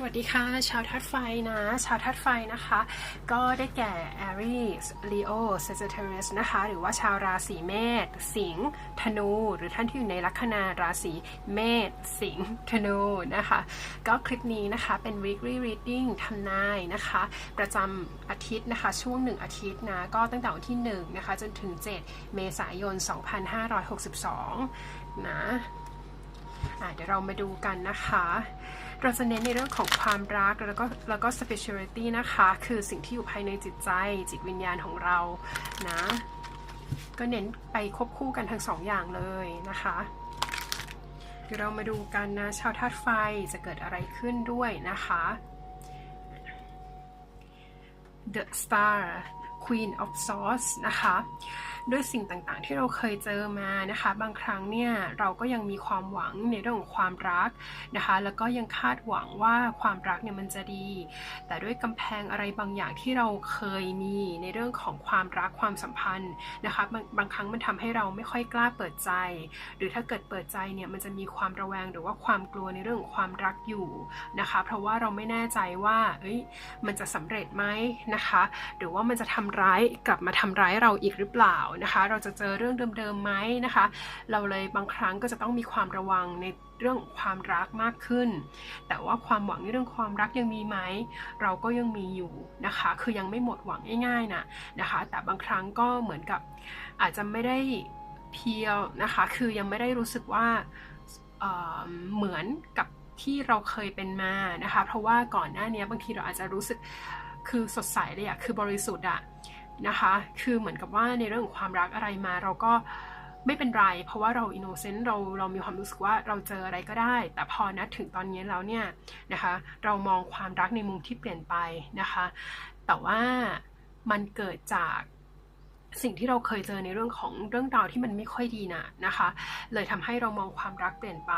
สวัสดีค่ะ ชาวทัดไฟนะ ชาวทัดไฟนะคะ ก็ได้แก่ Aries Leo Sagittarius นะคะ หรือว่าชาวราศีเมษสิงห์ธนู หรือท่านที่อยู่ในลัคนาราศีเมษสิงห์ธนูนะคะ ก็คลิปนี้นะคะเป็น weekly reading ทำนายนะคะ ประจำอาทิตย์นะคะ ช่วง 1 อาทิตย์นะ ก็ตั้งแต่วันที่ 1 นะคะ จนถึง 7 เมษายน 2562 นะอะเดี๋ยวเรามาดูกันนะคะ เราจะเน้นในเรื่องของความรักแล้วก็แล้วก็ spirituality นะคะ คือสิ่งที่อยู่ภายในจิตใจจิตวิญญาณของเรานะ ก็เน้นไปควบคู่กันทั้งสองอย่างเลยนะคะเดี๋ยวเรามาดูกันนะชาวธาตุไฟจะเกิดอะไรขึ้นด้วยนะคะ The Star Queen of Swords นะคะ ด้วยสิ่งต่างๆ ที่เราเคยเจอมานะคะ บางครั้งเนี่ยเราก็ยังมีความหวังในเรื่องของความรักนะคะ แล้วก็ยังคาดหวังว่าความรักเนี่ยมันจะดี แต่ด้วยกำแพงอะไรบางอย่างที่เราเคยมีในเรื่องของความรักความสัมพันธ์นะคะบางบางครั้งมันทำให้เราไม่ค่อยกล้าเปิดใจ หรือถ้าเกิดเปิดใจเนี่ยมันจะมีความระแวงหรือว่าความกลัวในเรื่องของความรักอยู่นะคะ เพราะว่าเราไม่แน่ใจว่าเอ้ยมันจะสำเร็จไหมนะคะ หรือว่ามันจะทำร้ายกลับมาทำร้ายเราอีกหรือเปล่านะคะ เราจะเจอเรื่องเดิมๆไหมนะคะ เราเลยบางครั้งก็จะต้องมีความระวังในเรื่องความรักมากขึ้น แต่ว่าความหวังในเรื่องความรักยังมีไหม เราก็ยังมีอยู่นะคะ คือยังไม่หมดหวังง่ายๆนะนะคะ แต่บางครั้งก็เหมือนกับอาจจะไม่ได้เพียวนะคะ คือยังไม่ได้รู้สึกว่าเเหมือนกับที่เราเคยเป็นมานะคะ เพราะว่าก่อนหน้านี้บางทีเราอาจจะรู้สึกคือสดใสเลยอะคือบริสุทธิ์อะ นะคะ คือเหมือนกับว่าในเรื่องของความรักอะไรมาเราก็ไม่เป็นไร เพราะว่าเราอินโนเซนต์เราเรามีความรู้สึกว่าเราเจออะไรก็ได้ แต่พอนัดถึงตอนนี้แล้วเนี่ยนะคะเรามองความรักในมุมที่เปลี่ยนไปนะคะ แต่ว่ามันเกิดจากสิ่งที่เราเคยเจอในเรื่องของเรื่องราวที่มันไม่ค่อยดีนะนะคะ เลยทำให้เรามองความรักเปลี่ยนไป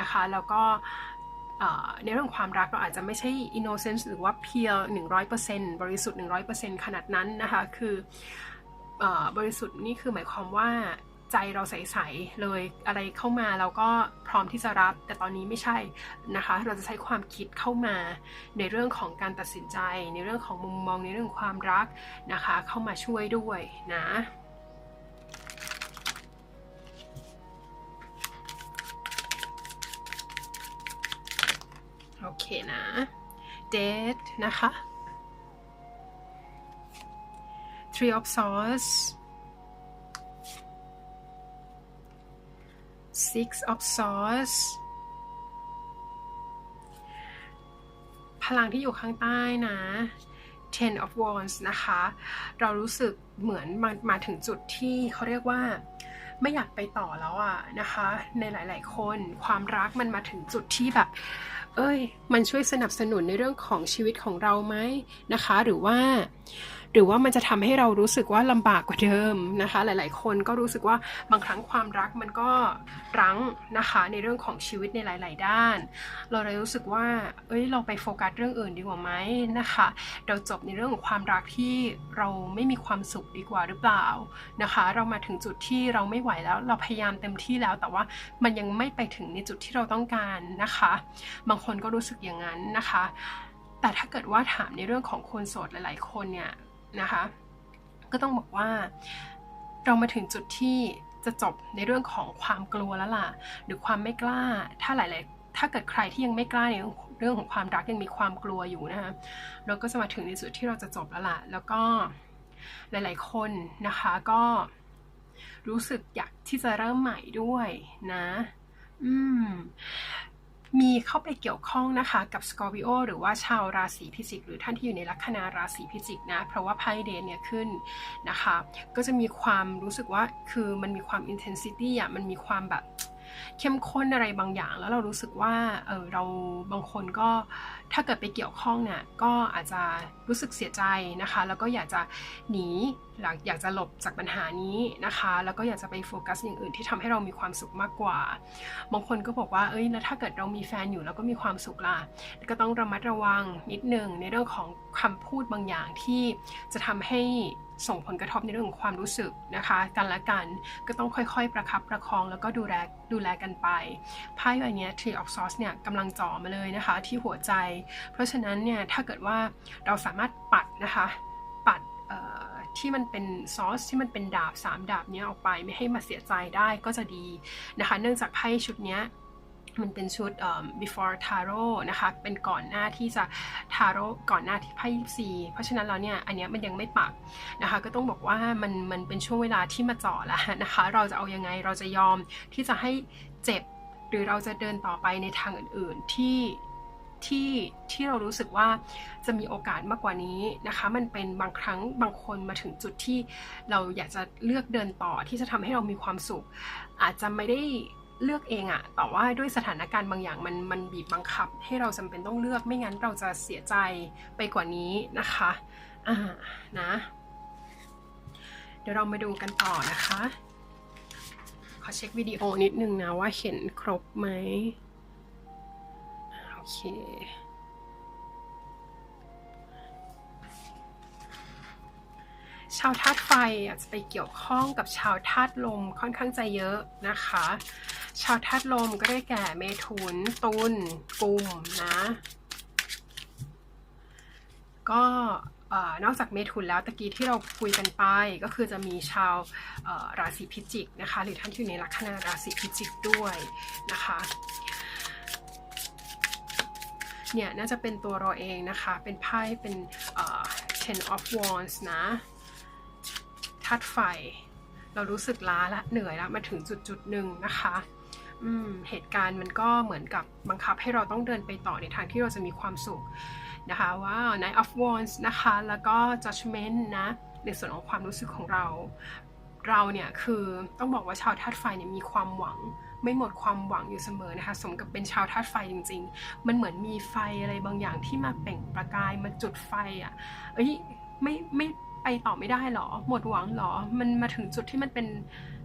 นะคะ แล้วก็ ในเรื่องความรักเราอาจจะไม่ใช่ innocence หรือว่าเพียร์100%บริสุทธิ์ 100%ขนาดนั้นนะคะคือบริสุทธิ์นี่คือหมายความว่าใจเราใสๆเลยอะไรเข้ามาเราก็พร้อมที่จะรับ แต่ตอนนี้ไม่ใช่นะคะ เราจะใช้ความคิดเข้ามาในเรื่องของการตัดสินใจ ในเรื่องของมุมมองในเรื่องความรักนะคะ เข้ามาช่วยด้วยนะ เคนะ date นะคะ three of swords six of swords พลังที่อยู่ข้างใต้นะ ten of wands นะคะ เรารู้สึกเหมือนมามาถึงจุดที่เขาเรียกว่าไม่อยากไปต่อแล้วอะนะคะ ในหลาย ๆ คนความรักมันมาถึงจุดที่แบบ เอ้ย มันช่วยสนับสนุนในเรื่องของชีวิตของเราไหมนะคะ หรือว่า หรือว่ามันจะทำให้เรารู้สึกว่าลำบากกว่าเดิมนะคะ หลาย ๆ คนก็รู้สึกว่าบางครั้งความรักมันก็รั้งนะคะในเรื่องของชีวิตในหลาย ๆ ด้าน เราเลยรู้สึกว่า เอ้ยเราไปโฟกัสเรื่องอื่นดีกว่าไหมนะคะ เราจบในเรื่องของความรักที่เราไม่มีความสุขดีกว่าหรือเปล่านะคะ เรามาถึงจุดที่เราไม่ไหวแล้วเราพยายามเต็มที่แล้ว แต่ว่ามันยังไม่ไปถึงในจุดที่เราต้องการนะคะ บางคนก็รู้สึกอย่างนั้นนะคะ แต่ถ้าเกิดว่าถามในเรื่องของคนโสดหลาย ๆ คนเนี่ย นะคะ ก็ต้องบอกว่าเรามาถึงจุดที่จะจบในเรื่องของความกลัวแล้วล่ะ หรือความไม่กล้า ถ้าหลาย ๆ ถ้าเกิดใครที่ยังไม่กล้าในเรื่องของความรักยังมีความกลัวอยู่นะคะเราก็จะมาถึงในจุดที่เราจะจบแล้วล่ะ แล้วก็หลาย ๆ คนนะคะก็รู้สึกอยากที่จะเริ่มใหม่ด้วยนะ อืม มีเข้าไปเกี่ยวข้องนะคะกับสกอร์ i โอหรือว่าชาวราศีพิจิก หรือท่านที่อยู่ในลัคนาราศีพิจิกนะเพราะว่าไพ่เดนเนี่ยขึ้นนะคะ ก็จะมีความรู้สึกว่าคือมันมีความอินเทนซิตี้อะมันมีความแบบ เข้มข้นอะไรบางอย่าง แล้วเรารู้สึกว่าเออเราบางคนก็ถ้าเกิดไปเกี่ยวข้องเนี่ยก็อาจจะรู้สึกเสียใจนะคะ แล้วก็อยากจะหนีหลังอยากจะหลบจากปัญหานี้นะคะ แล้วก็อยากจะไปโฟกัสอย่างอื่นที่ทำให้เรามีความสุขมากกว่า บางคนก็บอกว่าเอ้ยแล้วถ้าเกิดเรามีแฟนอยู่แล้วก็มีความสุขล่ะก็ต้องระมัดระวังนิดนึงในเรื่องของคำพูดบางอย่างที่จะทำให้ ส่งผลกระทบในเรื่องของความรู้สึกนะคะกันและกันก็ต้องค่อยๆ ประคับประคองแล้วก็ดูแลดูแลกันไปไพ่ใบนี้ Tree of Swords เนี่ยกำลังจ่อมาเลยนะคะ ที่หัวใจ เพราะฉะนั้นเนี่ยถ้าเกิดว่าเราสามารถปัดนะคะ ปัดที่มันเป็นซอสที่มันเป็นดาบ 3 ดาบนี้ออกไปไม่ให้มาเสียใจได้ก็จะดีนะคะ เนื่องจากไพ่ชุดนี้ มันเป็นชุด before tarot นะคะ เป็นก่อนหน้าที่จะ tarot ก่อนหน้าที่ไพ่ยิีเพราะฉะนั้นแล้วเนี่ย อันนี้มันยังไม่ปักนะคะ ก็ต้องบอกว่ามันมันเป็นช่วงเวลาที่มาจ่อแล้วนะคะ เราจะเอายังไง เราจะยอมที่จะให้เจ็บ หรือเราจะเดินต่อไปในทางอื่น ๆ ที่ที่ที่เรารู้สึกว่าจะมีโอกาสมากกว่านี้นะคะ มันเป็นบางครั้งบางคนมาถึงจุดที่เราอยากจะเลือกเดินต่อที่จะทำให้เรามีความสุข อาจจะไม่ได้ เลือกเองอะแต่ว่าด้วยสถานการณ์บางอย่างมันมันบีบบังคับ ให้เราจำเป็นต้องเลือกไม่งั้นเราจะเสียใจไปกว่านี้นะคะอ่านะ เดี๋ยวเรามาดูกันต่อนะคะ ขอเช็ควิดีโอนิดนึงนะว่าเห็นครบไหมโอเคชาวธาตุไฟอาจจะไปเกี่ยวข้องกับชาวธาตุลมค่อนข้างจะเยอะนะคะ ชาวธาตุลมก็ได้แก่เมถุน ตุลกุมนะ ก็นอกจากเมถุนแล้วตะกี้ที่เราคุยกันไปก็คือจะมีชาวราศีพิจิกนะคะหรือท่านที่อยู่ในลัคนาราศีพิจิกด้วยนะคะเนี่ยน่าจะเป็นตัวเราเองนะคะ เป็นไพ่เป็น ten of wands นะธาตุไฟ เรารู้สึกล้าละเหนื่อยละมาถึงจุดจุดหนึ่งนะคะ เหตุการณ์มันก็เหมือนกับบังคับให้เราต้องเดินไปต่อในทางที่เราจะมีความสุขนะคะว่า n i g h t of Wands นะคะ แล้วก็ Judgment นะในส่วนของความรู้สึกของเรา เราเนี่ยคือต้องบอกว่าชาวธาตุไฟเนี่ยมีความหวัง ไม่หมดความหวังอยู่เสมอนะคะ สมกับเป็นชาวธาตุไฟจริง ๆ มันเหมือนมีไฟอะไรบางอย่างที่มาเปล่งประกายมาจุดไฟอะ่ะเอ้ยไม่ไม่ ไปต่อไม่ได้หรอ หมดหวังหรอ มันมาถึงจุดที่มันเป็น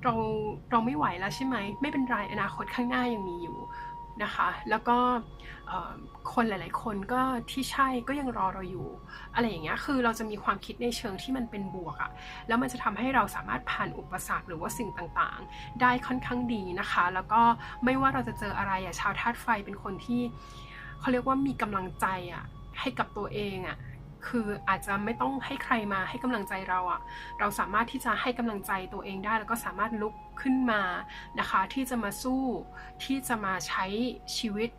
เราเราไม่ไหวแล้วใช่ไหม ไม่เป็นไรอนาคตข้างหน้ายังมีอยู่นะคะ แล้วก็คนหลาย ๆ คนก็ที่ใช่ก็ยังรอเราอยู่ อะไรอย่างเงี้ย คือเราจะมีความคิดในเชิงที่มันเป็นบวกอะแล้วมันจะทำให้เราสามารถผ่านอุปสรรคหรือว่าสิ่งต่าง ๆ ได้ค่อนข้างดีนะคะ แล้วก็ไม่ว่าเราจะเจออะไรอะชาวธาตุไฟเป็นคนที่เขาเรียกว่ามีกำลังใจอะให้กับตัวเองอะ คืออาจจะไม่ต้องให้ใครมาให้กำลังใจเราอะเราสามารถที่จะให้กำลังใจตัวเองได้ แล้วก็สามารถลุกขึ้นมานะคะ ที่จะมาสู้ที่จะมาใช้ชีวิต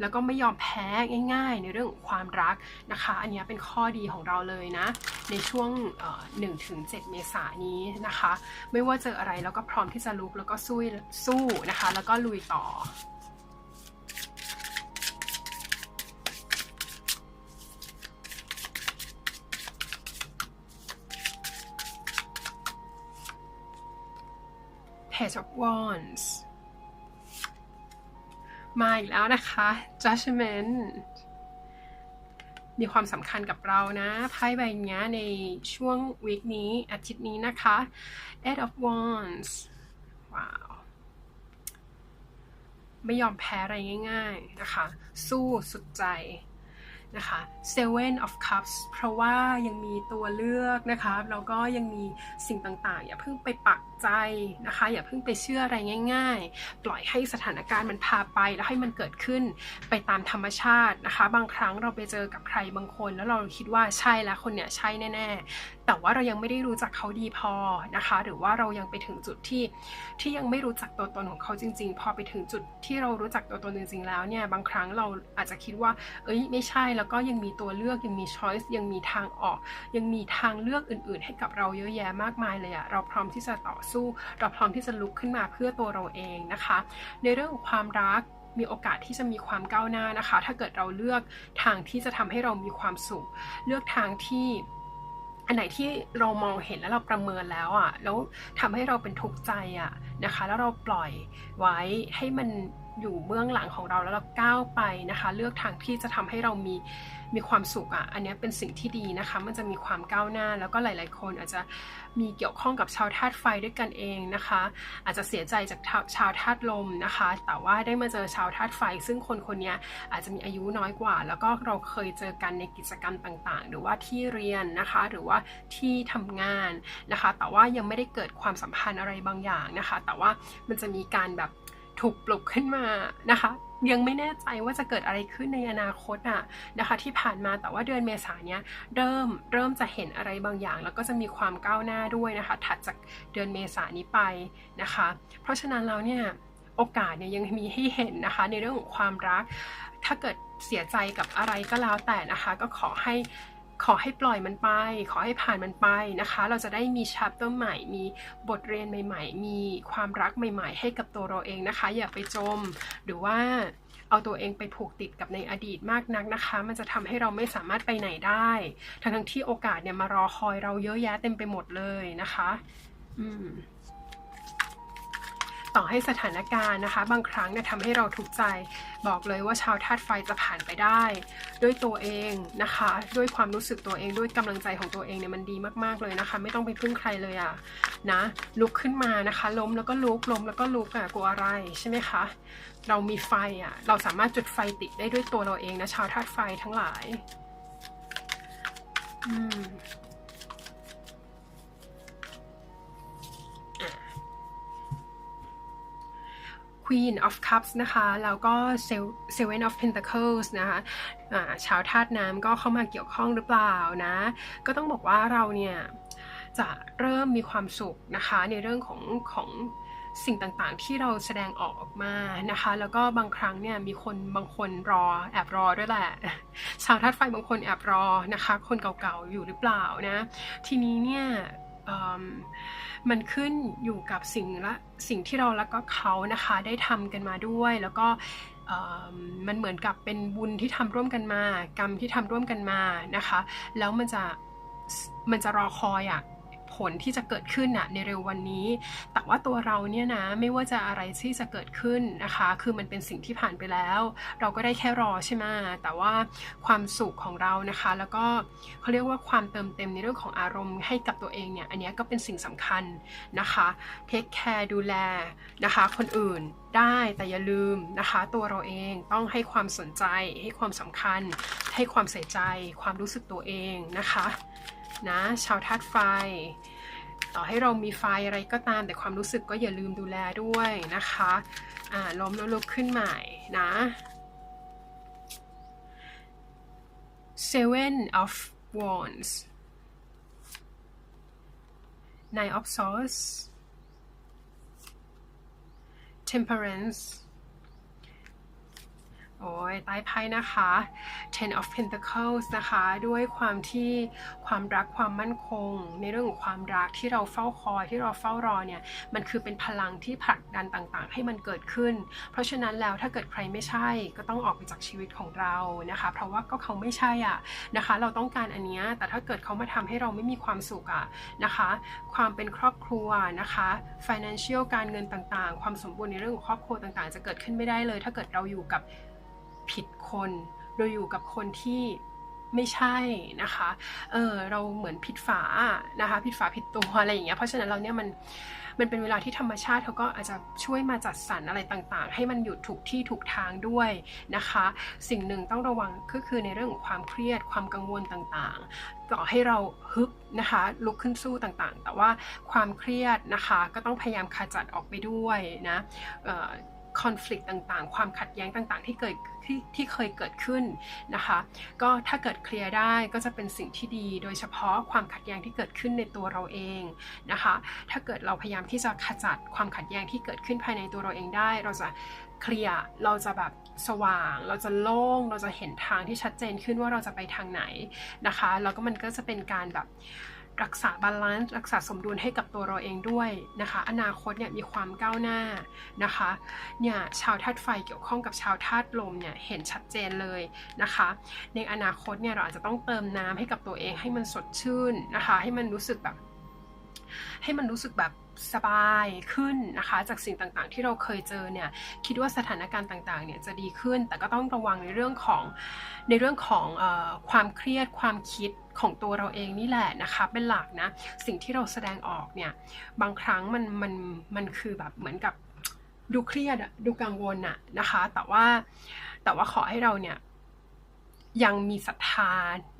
แล้วก็ไม่ยอมแพ้ง่าย ๆ ในเรื่องของความรักนะคะ อันนี้เป็นข้อดีของเราเลยนะ ในช่วง1ถึง7เมษายนนี้นะคะ ไม่ว่าเจออะไรแล้วก็พร้อมที่จะลุกแล้วก็สู้สู้นะคะ แล้วก็ลุยต่อ Page of Wands มาอีกแล้วนะคะ Judgment มีความสำคัญกับเรานะไพ่ใบนี้ในช่วงวีคนี้อาทิตย์นี้นะคะ Eight of Wands ว้าว ไม่ยอมแพ้อะไรง่าย ๆนะคะ สู้สุดใจนะคะ Seven of Cups เพราะว่ายังมีตัวเลือกนะคะ แล้วก็ยังมีสิ่งต่างๆ อย่าเพิ่งไปปัก ใจนะคะ อย่าเพิ่งไปเชื่ออะไรง่าย ๆ ปล่อยให้สถานการณ์มันพาไปแล้วให้มันเกิดขึ้นไปตามธรรมชาตินะคะ บางครั้งเราไปเจอกับใครบางคน แล้วเราคิดว่าใช่แล้วคนเนี้ยใช่แน่ๆ แต่ว่าเรายังไม่ได้รู้จักเขาดีพอนะคะ หรือว่าเรายังไปถึงจุดที่ที่ยังไม่รู้จักตัวตนของเขาจริง ๆ พอไปถึงจุดที่เรารู้จักตัวตนจริง ๆ แล้วเนี่ยบางครั้งเราอาจจะคิดว่า เอ้ยไม่ใช่แล้วก็ยังมีตัวเลือกยังมีช้อยส์ยังมีทางออก ยังมีทางเลือกอื่น ๆ ให้กับเราเยอะแยะมากมายเลยอะเราพร้อมที่จะต่อสู้ เราพร้อมที่จะลุกขึ้นมาเพื่อตัวเราเองนะคะ ในเรื่องของความรักมีโอกาสที่จะมีความก้าวหน้านะคะ ถ้าเกิดเราเลือกทางที่จะทำให้เรามีความสุข เลือกทางที่อันไหนที่เรามองเห็นแล้วเราประเมินแล้วอะ แล้วทำให้เราเป็นทุกข์ใจอะนะคะ แล้วเราปล่อยไว้ให้มัน อยู่เบื้องหลังของเราแล้วเราก้าวไปนะคะ เลือกทางที่จะทำให้เรามีมีความสุขอะ่ะอันนี้เป็นสิ่งที่ดีนะคะ มันจะมีความก้าวหน้าแล้วก็หลาย ๆ คนอาจจะมีเกี่ยวข้องกับชาวธาตุไฟด้วยกันเองนะคะ อาจจะเสียใจจากชาวธาตุลมนะคะ แต่ว่าได้มาเจอชาวธาตุไฟ ซึ่งคนคนนี้อาจจะมีอายุน้อยกว่า แล้วก็เราเคยเจอกันในกิจกรรมต่าง ๆ หรือว่าที่เรียนนะคะ หรือว่าที่ทำงานนะคะ แต่ว่ายังไม่ได้เกิดความสัมพันธ์อะไรบางอย่างนะคะ แต่ว่ามันจะมีการแบบ ถูกปลุกขึ้นมานะคะยังไม่แน่ใจว่าจะเกิดอะไรขึ้นในอนาคตอะนะคะที่ผ่านมาแต่ว่าเดือนเมษาเนี้ยเริ่มเริ่มจะเห็นอะไรบางอย่าง แล้วก็จะมีความก้าวหน้าด้วยนะคะถัดจากเดือนเมษานี้ไปนะคะ เพราะฉะนั้นแล้วเนี่ยโอกาสเนี่ยยังมีให้เห็นนะคะ ในเรื่องของความรัก ถ้าเกิดเสียใจกับอะไรก็แล้วแต่นะคะ ก็ขอให้ ขอให้ปล่อยมันไป ขอให้ผ่านมันไปนะคะ เราจะได้มีชัปเตอร์ใหม่ มีบทเรียนใหม่ ๆ มีความรักใหม่ ๆ ให้กับตัวเราเองนะคะ อย่าไปจม หรือว่าเอาตัวเองไปผูกติดกับในอดีตมากนักนะคะ มันจะทำให้เราไม่สามารถไปไหนได้ ทั้งที่โอกาสเนี่ยมารอคอยเราเยอะแยะเต็มไปหมดเลยนะคะ อืม ต่อให้สถานการณ์นะคะ บางครั้งเนี่ยทำให้เราทุกข์ใจ บอกเลยว่าชาวธาตุไฟจะผ่านไปได้ ด้วยตัวเองนะคะ ด้วยความรู้สึกตัวเองด้วยกำลังใจของตัวเองเนี่ยมันดีมากๆเลยนะคะ ไม่ต้องไปพึ่งใครเลยอะนะลุกขึ้นมานะคะ ล้มแล้วก็ลุกล้มแล้วก็ลุกอะกลัวอะไรใช่ไหมคะ เรามีไฟอะเราสามารถจุดไฟติดได้ด้วยตัวเราเองนะชาวธาตุไฟทั้งหลาย อืม Queen of Cups นะคะ แล้วก็ Seven of Pentacles นะคะชาวธาตุน้ำก็เข้ามาเกี่ยวข้องหรือเปล่านะ ก็ต้องบอกว่าเราเนี่ยจะเริ่มมีความสุขนะคะ ในเรื่องของของสิ่งต่างๆ ที่เราแสดงออกออกมานะคะ แล้วก็บางครั้งเนี่ยมีคนบางคนรอแอบรอด้วยแหละชาวธาตุไฟบางคนแอบรอนะคะ คนเก่าๆอยู่หรือเปล่านะ ทีนี้เนี่ย มันขึ้นอยู่กับสิ่งละสิ่งที่เราแล้วก็เขานะคะได้ทำกันมาด้วย แล้วก็มันเหมือนกับเป็นบุญที่ทำร่วมกันมา กรรมที่ทำร่วมกันมานะคะ แล้วมันจะมันจะรอคอยอะ่ะ ผลที่จะเกิดขึ้นนะในเร็ววันนี้ แต่ว่าตัวเราเนี่ยนะไม่ว่าจะอะไรที่จะเกิดขึ้นนะคะ คือมันเป็นสิ่งที่ผ่านไปแล้ว เราก็ได้แค่รอใช่ไหมแต่ว่าความสุขของเรานะคะ แล้วก็เขาเรียกว่าความเติมเต็มในเรื่องของอารมณ์ให้กับตัวเองเนี่ยอันนี้ก็เป็นสิ่งสำคัญนะคะเทคแคร์ดูแลนะคะ คนอื่นได้แต่อย่าลืมนะคะ ตัวเราเองต้องให้ความสนใจให้ความสำคัญ ให้ความใส่ใจ ความรู้สึกตัวเองนะคะ นะชาวธาตุไฟ ต่อให้เรามีไฟอะไรก็ตาม แต่ความรู้สึกก็อย่าลืมดูแลด้วยนะคะอ่าล้มแล้วลุกขึ้นใหม่นะ Seven of Wands Nine of Swords Temperance โอ้ยใต้ไพ่นะคะ Ten of Pentacles นะคะ ด้วยความที่ความรักความมั่นคง ในเรื่องของความรักที่เราเฝ้าคอยที่เราเฝ้ารอเนี่ย มันคือเป็นพลังที่ผลักดันต่างๆ ให้มันเกิดขึ้น เพราะฉะนั้นแล้วถ้าเกิดใครไม่ใช่ก็ต้องออกไปจากชีวิตของเรานะคะ เพราะว่าก็เขาไม่ใช่อะนะคะ เราต้องการอันนี้แต่ถ้าเกิดเขามาทำให้เราไม่มีความสุขอะนะคะ ความเป็นครอบครัวนะคะ financial การเงินต่างๆ ความสมบูรณ์ในเรื่องของครอบครัวต่างๆ จะเกิดขึ้นไม่ได้เลย ถ้าเกิดเราอยู่กับ ผิดคน โดยอยู่กับคนที่ไม่ใช่นะคะ เออเราเหมือนผิดฝานะคะผิดฝาผิดตัวอะไรอย่างเงี้ย เพราะฉะนั้นเราเนี่ยมันมันเป็นเวลาที่ธรรมชาติเขาก็อาจจะช่วยมาจัดสรรอะไรต่างๆ ให้มันอยู่ถูกที่ถูกทางด้วยนะคะ สิ่งหนึ่งต้องระวังก็คือในเรื่องของความเครียดความกังวลต่างๆ ต่อให้เราฮึบนะคะลุกขึ้นสู้ต่างๆ แต่ว่าความเครียดนะคะก็ต้องพยายามขจัดออกไปด้วยนะ คอน FLICT ต่างๆ ความขัดแย้งต่างๆ ที่เกิดที่ที่เคยเกิดขึ้นนะคะ ก็ถ้าเกิดเคลียร์ได้ก็จะเป็นสิ่งที่ดี โดยเฉพาะความขัดแย้งที่เกิดขึ้นในตัวเราเองนะคะ ถ้าเกิดเราพยายามที่จะขจัดความขัดแย้งที่เกิดขึ้นภายในตัวเราเองได้ เราจะเคลียร์เราจะแบบสว่าง เราจะโล่ง เราจะเห็นทางที่ชัดเจนขึ้นว่าเราจะไปทางไหนนะคะ แล้วก็มันก็จะเป็นการแบบ รักษาบาลานซ์รักษาสมดุลให้กับตัวเราเองด้วยนะคะ อนาคตเนี่ยมีความก้าวหน้านะคะเนี่ยชาวธาตุไฟเกี่ยวข้องกับชาวธาตุลมเนี่ยเห็นชัดเจนเลยนะคะ ในอนาคตเนี่ยเราอาจจะต้องเติมน้ำให้กับตัวเองให้มันสดชื่นนะคะ ให้มันรู้สึกแบบ ให้มันรู้สึกแบบสบายขึ้นนะคะ จากสิ่งต่างๆ ที่เราเคยเจอเนี่ยคิดว่าสถานการณ์ต่างๆเนี่ยจะดีขึ้น แต่ก็ต้องระวังในเรื่องของในเรื่องของอความเครียดความคิดของตัวเราเองนี่แหละนะคะเป็นหลักนะสิ่งที่เราแสดงออกเนี่ยบางครั้งมันมันมันคือแบบเหมือนกับดูเครียดดูกังวลอะนะคะ แต่ว่าแต่ว่าขอให้เราเนี่ย ยังมีศรัทธา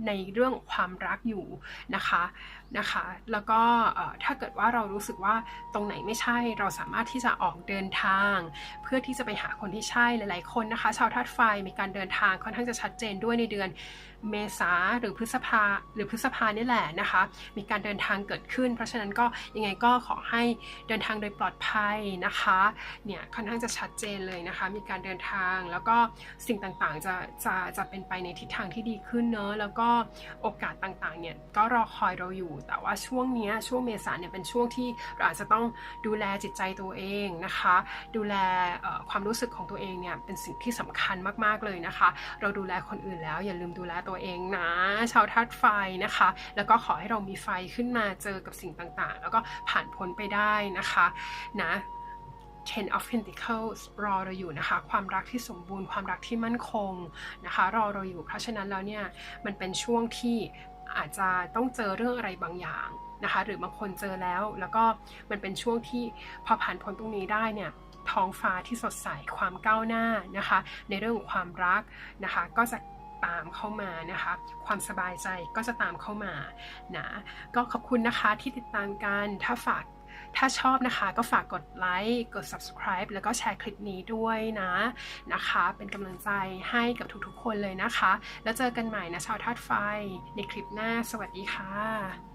ในเรื่องความรักอยู่นะคะนะคะ แล้วก็ถ้าเกิดว่าเรารู้สึกว่าตรงไหนไม่ใช่เราสามารถที่จะออกเดินทาง เพื่อที่จะไปหาคนที่ใช่หลาย ๆ คนนะคะ ชาวธาตุไฟมีการเดินทางค่อนข้างจะชัดเจนด้วยในเดือน เมษาหรือพฤษภาหรือพฤษภานี่แหละนะคะ มีการเดินทางเกิดขึ้น เพราะฉะนั้นก็ยังไงก็ขอให้เดินทางโดยปลอดภัยนะคะเนี่ยค่อนข้างจะชัดเจนเลยนะคะ มีการเดินทางแล้วก็สิ่งต่างๆจะจะจะเป็นไปในทิศทางที่ดีขึ้นเนอะแล้วก็โอกาสต่างๆเนี่ยก็รอคอยเราอยู่ แต่ว่าช่วงนี้ช่วงเมษาเนี่ยเป็นช่วงที่เราอาจจะต้องดูแลจิตใจตัวเองนะคะ ดูแลความรู้สึกของตัวเองเนี่ยเป็นสิ่งที่สำคัญมากๆเลยนะคะ เราดูแลคนอื่นแล้วอย่าลืมดูแลตัวตัวเองนะ ชาวธาตุไฟนะคะ แล้วก็ขอให้เรามีไฟขึ้นมาเจอกับสิ่งต่างๆ แล้วก็ผ่านพ้นไปได้นะคะนะ Ten of Pentacles รอเราอยู่นะคะ ความรักที่สมบูรณ์ความรักที่มั่นคงนะคะ รอเราอยู่ เพราะฉะนั้นแล้วเนี่ยมันเป็นช่วงที่อาจจะต้องเจอเรื่องอะไรบางอย่างนะคะ หรือบางคนเจอแล้ว แล้วก็มันเป็นช่วงที่พอผ่านพ้นตรงนี้ได้เนี่ยท้องฟ้าที่สดใสความก้าวหน้านะคะ ในเรื่องของความรักนะคะ ก็จะ ตามเข้ามานะคะ ความสบายใจก็จะตามเข้ามานะก็ขอบคุณนะคะที่ติดตามกันถ้าฝากถ้าชอบนะคะก็ฝากกดไลค์กด subscribe แล้วก็แชร์คลิปนี้ด้วยนะนะคะ เป็นกำลังใจให้กับทุกๆคนเลยนะคะ แล้วเจอกันใหม่นะชาวธาตุไฟในคลิปหน้าสวัสดีค่ะ